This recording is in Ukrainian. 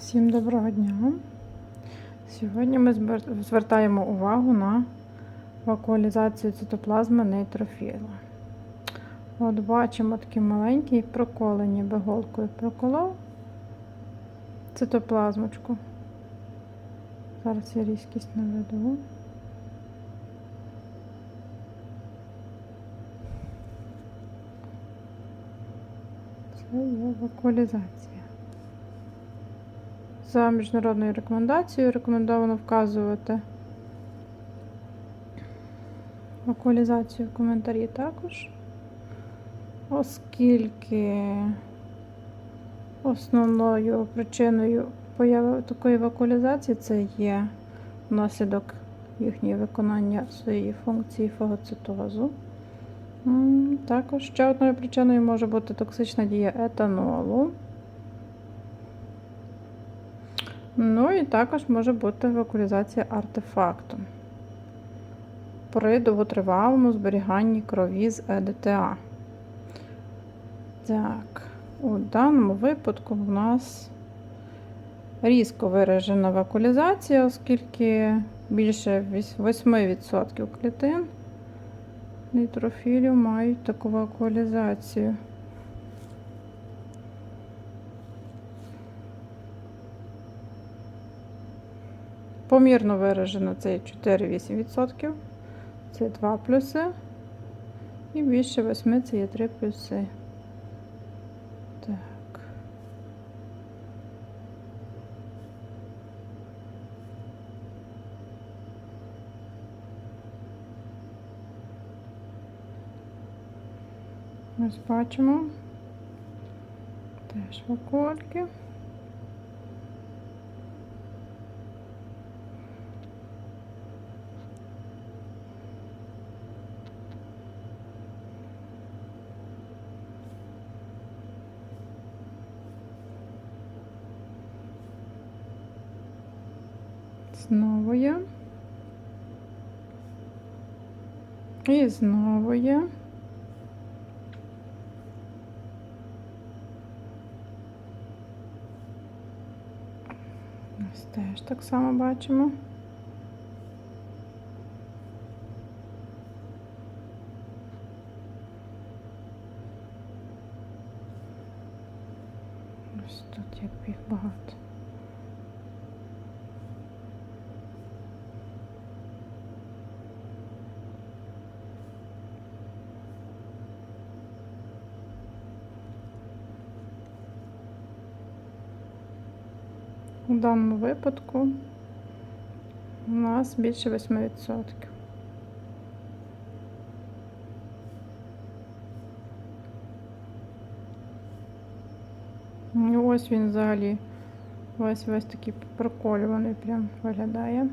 Всім доброго дня. Сьогодні ми звертаємо увагу на вакуалізацію цитоплазми нейтрофіла. От бачимо такі маленькі проколені биголкою проколов цитоплазмочку. Зараз я різкість наведу. Це є вакуалізація. За міжнародною рекомендацією рекомендовано вказувати вакуалізацію в коментарі також, оскільки основною причиною появи такої вакуалізації це є внаслідок їхнього виконання своєї функції фагоцитозу. Також ще одною причиною може бути токсична дія етанолу. Ну і також може бути евакуалізація артефактом при довготривалому зберіганні крові з ЕДТА. Так, у даному випадку в нас різко виражена евакуалізація, оскільки більше 8% клітин нейтрофілів мають таку евакуалізацію. Помірно виражено це 4-8%. Це 2 плюси. І більше 8 це є 3 плюси. Так. Ось бачимо. Теж вакуальки. Знову є. І знову є. Ось теж так само бачимо. Ось тут як їх багато. У даному випадку у нас більше 8%. Ось він взагалі весь весь такий проколюваний прям виглядає.